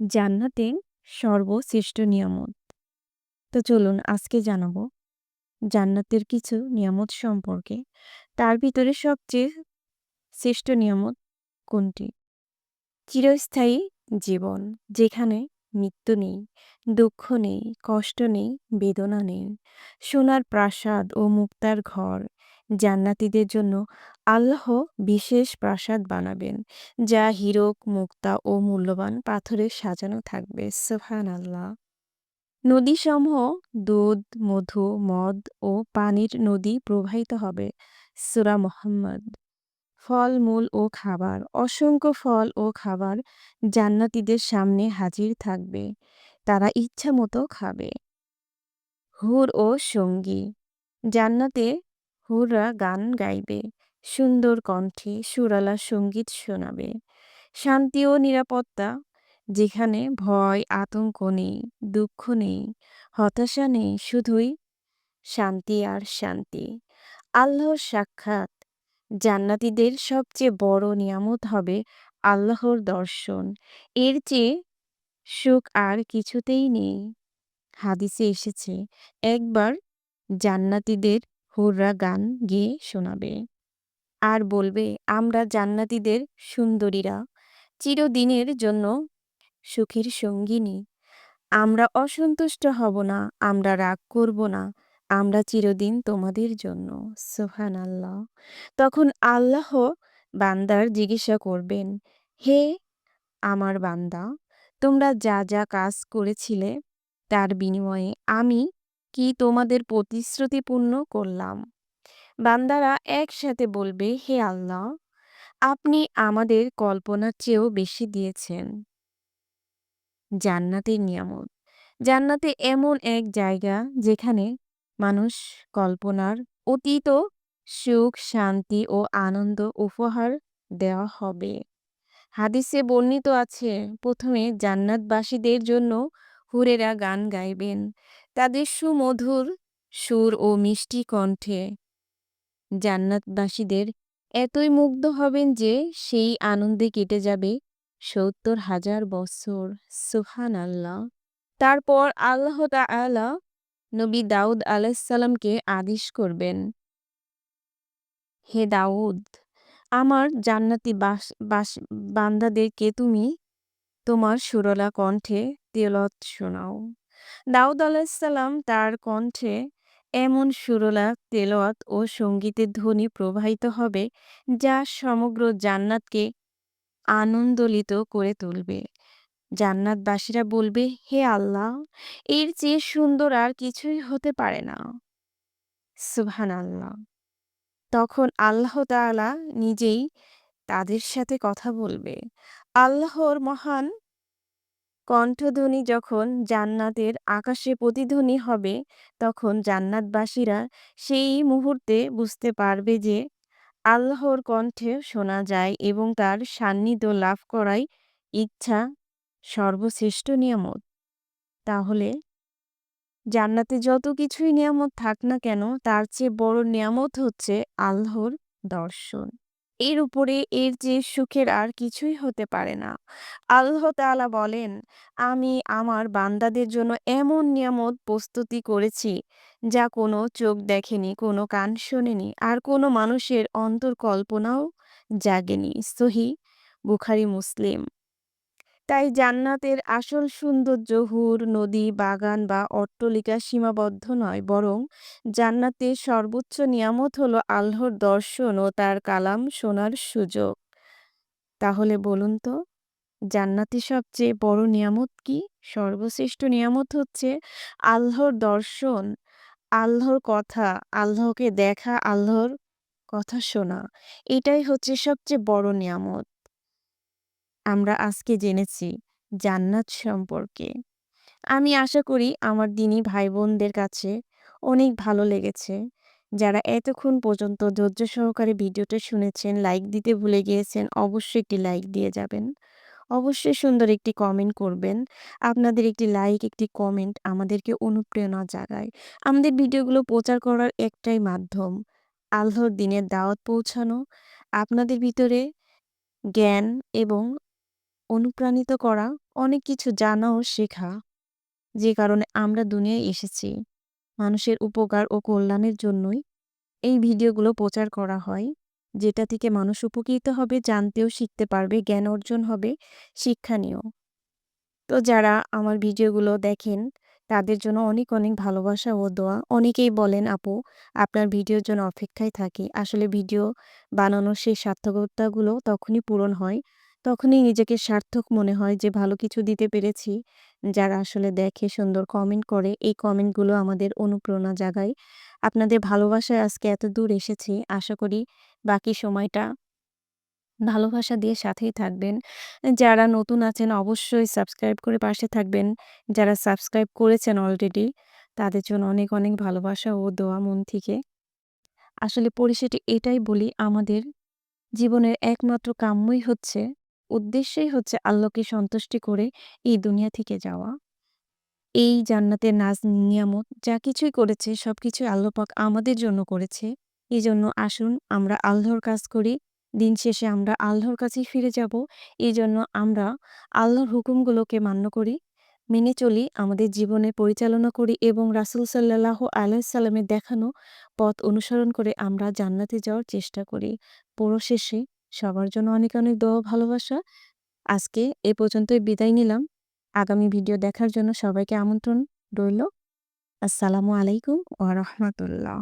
জান্নাতে সর্বশ্রেষ্ঠ নিয়ামত। তো চলুন আজকে জানাব জান্নাতের কিছু নিয়ামত সম্পর্কে। তার ভিতরে সবচেয়ে শ্রেষ্ঠ নিয়ামত কোনটি? চিরস্থায়ী জীবন যেখানে মৃত্যু নেই, দুঃখ নেই, কষ্ট নেই, বেদনা নেই। সোনার প্রাসাদ ও মুক্তার ঘর জান্নাতীদের জন্য আল্লাহ বিশেষ প্রাসাদ বানাবেন, যা হীরক, মুক্তা ও মূল্যবান পাথরে সাজানো থাকবে। সোহান আল্লাহ নদীসমূহ দুধ, মধু, মদ ও পানির নদী প্রবাহিত হবে। সুরা মোহাম্মদ। ফল, মূল ও খাবার। অসংখ্য ফল ও খাবার জান্নাতীদের সামনে হাজির থাকবে। তারা ইচ্ছা মতো খাবে। হুর ও সঙ্গী। জান্নাতে হুররা গান গাইবে, সুন্দর কণ্ঠে সুরালা সংগীত শোনাবে। শান্তি ও নিরাপত্তা, যেখানে ভয়, আতঙ্ক নেই, দুঃখ নেই, হতাশা নেই, শুধুই শান্তি আর শান্তি। আল্লাহর সাক্ষাৎ, জান্নাতীদের সবচেয়ে বড় নিয়ামত হবে আল্লাহর দর্শন। এর চেয়ে সুখ আর কিছুতেই নেই। হাদিসে এসেছে, একবার জান্নাতীদের হুররা গান গেয়ে শোনাবে। আর বলবে, আমরা জান্নাতীদের সুন্দরীরা, চিরদিনের জন্য সুখের সঙ্গিনী। আমরা অসন্তুষ্ট হব না, আমরা রাগ করব না, আমরা চিরদিন তোমাদের জন্য। সোহান আল্লাহ তখন আল্লাহ বান্দার জিজ্ঞাসা করবেন, হে আমার বান্দা, তোমরা যা যা কাজ করেছিলে, তার বিনিময়ে আমি কি তোমাদের প্রতিশ্রুতি পূর্ণ করলাম? বান্দারা একসাথে বলবে, হে আল্লাহ, আপনি আমাদের কল্পনার চেয়েও বেশি দিয়েছেন। জান্নাতের নিয়ামত। জান্নাতে এমন এক জায়গা যেখানে মানুষ কল্পনার অতীত সুখ, শান্তি ও আনন্দ উপহার দেওয়া হবে। হাদিসে বর্ণিত আছে, প্রথমে জান্নাতবাসীদের জন্য হুরেরা গান গাইবেন। তাদের সুমধুর সুর ও মিষ্টি কণ্ঠে। জান্নাতবাসীদের এতই মুগ্ধ হবেন যে সেই আনন্দে কেটে যাবে সত্তর হাজার বছর। সুহান আল্লাহ তারপর আল্লাহ তাআলা নবী দাউদ আলাইসাল্লামকে আদেশ করবেন, হে দাউদ, আমার জান্নাতি বাস বাস, বান্দাদেরকে তুমি তোমার সুরলা কণ্ঠে তেলত শোনাও। দাউদ আলাইসাল্লাম তার কণ্ঠে এমন সুরলা তেলত ও সঙ্গীতের ধ্বনি প্রবাহিত হবে, যা সমগ্র জান্নাতকে আনন্দলিত করে তুলবে। জান্নাতবাসীরা বলবে, হে আল্লাহ, এর চেয়ে সুন্দর আর কিছুই হতে পারে না। সুবহান আল্লাহ তখন আল্লাহ তাআলা নিজেই তাদের সাথে কথা বলবে। আল্লাহর মহান কণ্ঠধ্বনি যখন জান্নাতের আকাশে প্রতিধ্বনি হবে, তখন জান্নাতবাসীরা সেই মুহূর্তে বুঝতে পারবে যে আল্লাহর কণ্ঠে শোনা যায় এবং তার সান্নিধ্য লাভ করাই ইচ্ছা সর্বশ্রেষ্ঠ নিয়ামত। তাহলে জান্নাতে যত কিছুই নিয়ামত থাক না কেন, তার চেয়ে বড় নিয়ামত হচ্ছে আল্লাহর দর্শন। এর উপরে এর যে সুখের আর কিছুই হতে পারে না। আল্লাহ তালা বলেন, আমি আমার বান্দাদের জন্য এমন নিয়ামত প্রস্তুতি করেছি, যা কোনো চোখ দেখেনি, কোনো কান শোনেনি, আর কোনো মানুষের অন্তর কল্পনাও জাগেনি। সহি বুখারি, মুসলিম। তাই জান্নাতের আসল সৌন্দর্য হুর, নদী, বাগান বা অট্টলিকা সীমাবদ্ধ নয়, বরং জান্নাতের সর্বোচ্চ নিয়ামত হলো আল্লাহর দর্শন ও তার কালাম শোনার সুযোগ। তাহলে বলুন তো, জান্নাতি সবচেয়ে বড় নিয়ামত কি? সর্বশ্রেষ্ঠ নিয়ামত হচ্ছে আল্লাহর দর্শন, আল্লাহর কথা, আল্লাহকে দেখা, আল্লাহর কথা শোনা। এটাই হচ্ছে সবচেয়ে বড় নিয়ামত। আমরা আজকে জেনেছি জান্নাত সম্পর্কে। আমি আশা করি আমার দিনী ভাই বোনদের কাছে অনেক ভালো লেগেছে। যারা এতক্ষণ পর্যন্ত ধৈর্য সহকারে ভিডিওটা শুনেছেন লাইক দিতে ভুলে গিয়েছেন, অবশ্যই একটি লাইক দিয়ে যাবেন। অবশ্যই সুন্দর একটি কমেন্ট করবেন। আপনাদের একটি লাইক একটি কমেন্ট আমাদেরকে অনুপ্রেরণা জাগায়। আমাদের ভিডিওগুলো প্রচার করার একটাই মাধ্যম, আল্লাহর দিনের দাওয়াত পৌঁছানো। আপনাদের ভিতরে জ্ঞান এবং অনুপ্রাণিত করা, অনেক কিছু জানা ও শেখা। যে কারণে আমরা দুনিয়ায় এসেছি। মানুষের উপকার ও কল্যাণের জন্যই এই ভিডিওগুলো প্রচার করা হয়। যেটা থেকে মানুষ উপকৃত হবে, জানতেও শিখতে পারবে, জ্ঞান অর্জন হবে, শিক্ষণীয়। তো যারা আমার ভিডিওগুলো দেখেন তাদের জন্য অনেক, অনেক ভালোবাসা ও দোয়া। অনেকেই বলেন, "আপু আপনার ভিডিওর জন্য অপেক্ষায় থাকি।" আসলে ভিডিও বানানোর সেই সার্থকতাগুলো তখনই পূরণ হয়। তখনই নিজেকে সার্থক মনে হয় যে ভালো কিছু দিতে পেরেছি। যারা আসলে দেখে, সুন্দর কমেন্ট করে, এই কমেন্টগুলো আমাদের অনুপ্রেরণা জাগায়। আপনাদের ভালোবাসায় আজকে এত দূর এসেছি। আশা করি বাকি সময়টা ভালোবাসা দিয়ে সাথেই থাকবেন। যারা নতুন আছেন অবশ্যই সাবস্ক্রাইব করে পাশে থাকবেন। যারা সাবস্ক্রাইব করেছেন অলরেডি তাদের জন্য অনেক, অনেক ভালোবাসা ও দোয়া মন থেকে। আসলে পরিশেষে এটাই বলি আমাদের জীবনের একমাত্র কাম্যই হচ্ছে, উদ্দেশ্যই হচ্ছে আল্লাহকে সন্তুষ্টি করে এই দুনিয়া থেকে যাওয়া। এই জান্নাতের নাজ নিয়ামত যা কিছুই করেছে সবকিছুই আল্লাহ পাক আমাদের জন্য করেছে। এজন্য আসুন আমরা আল্লাহর কাজ করি। দিন শেষে আমরা আল্লাহর কাছেই ফিরে যাব। এজন্য আমরা আল্লাহর হুকুমগুলোকে মান্য করি, মেনে চলি, আমাদের জীবনে পরিচালনা করি এবং রাসূল সাল্লাল্লাহু আলাইহি সাল্লামের দেখানো পথ অনুসরণ করে আমরা জান্নাতে যাওয়ার চেষ্টা করি। পরিশেষে সবার জন্য অনেক, অনেক দোয়া ভালোবাসা। আজকে এ পর্যন্তই বিদায় নিলাম। আগামী ভিডিও দেখার জন্য সবাইকে আমন্ত্রণ রইল। আসসালামু আলাইকুম ওয়া রাহমাতুল্লাহ।